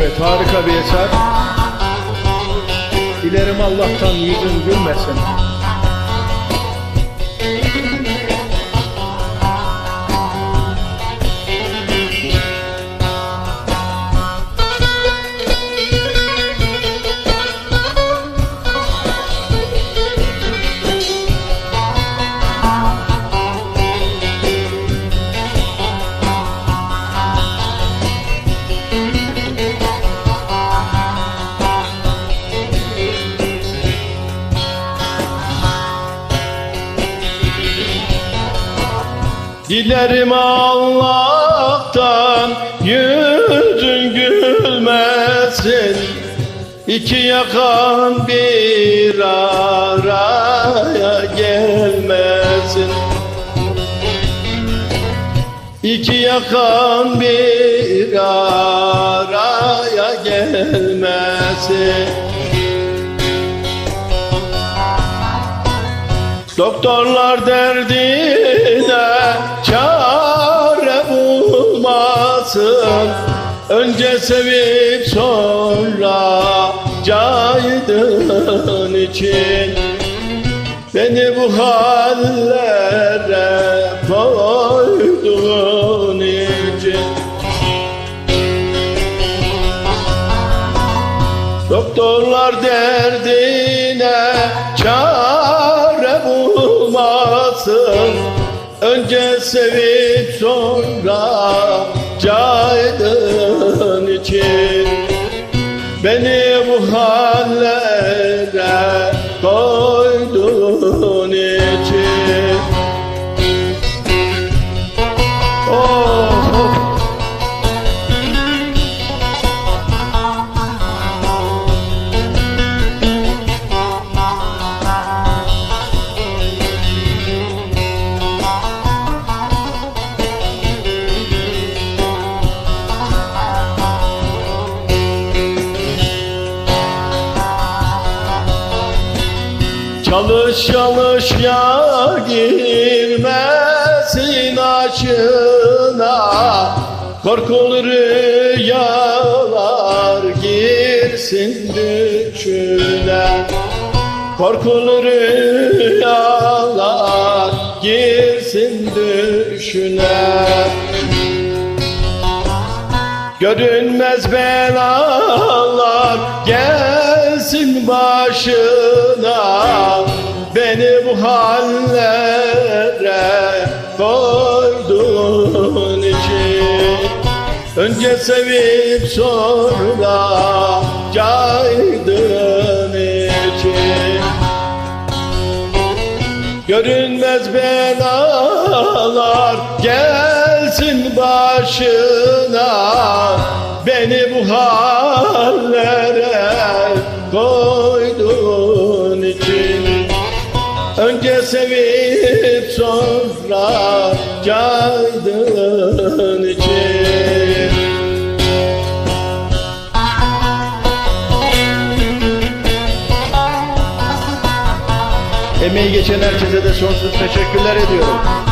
Harika bir eser. Dilerim Allah'tan yüzün gülmesin. Dilerim Allah'tan yüzün gülmesin. İki yakan bir araya gelmesin. İki yakan bir araya gelmesin Doktorlar derdine çare bulmasın. Önce sevip sonra caydığın için. Beni bu hallere koyduğun için. Doktorlar derdine çare bulmasın Önce sevip sonra caydığın için. Beni Çalış çalış ya girmesin açına Korkulu rüyalar girsin düşüne. Korkulu rüyalar girsin düşüne Görünmez belalar gelsin başına. Beni bu hallere koyduğun için. Önce sevip sonra caydığın Görünmez belalar gelsin başına. Beni bu hallere koyduğun için. Önce sevip sonra caydığın için Emeği geçen herkese de sonsuz teşekkürler ediyorum.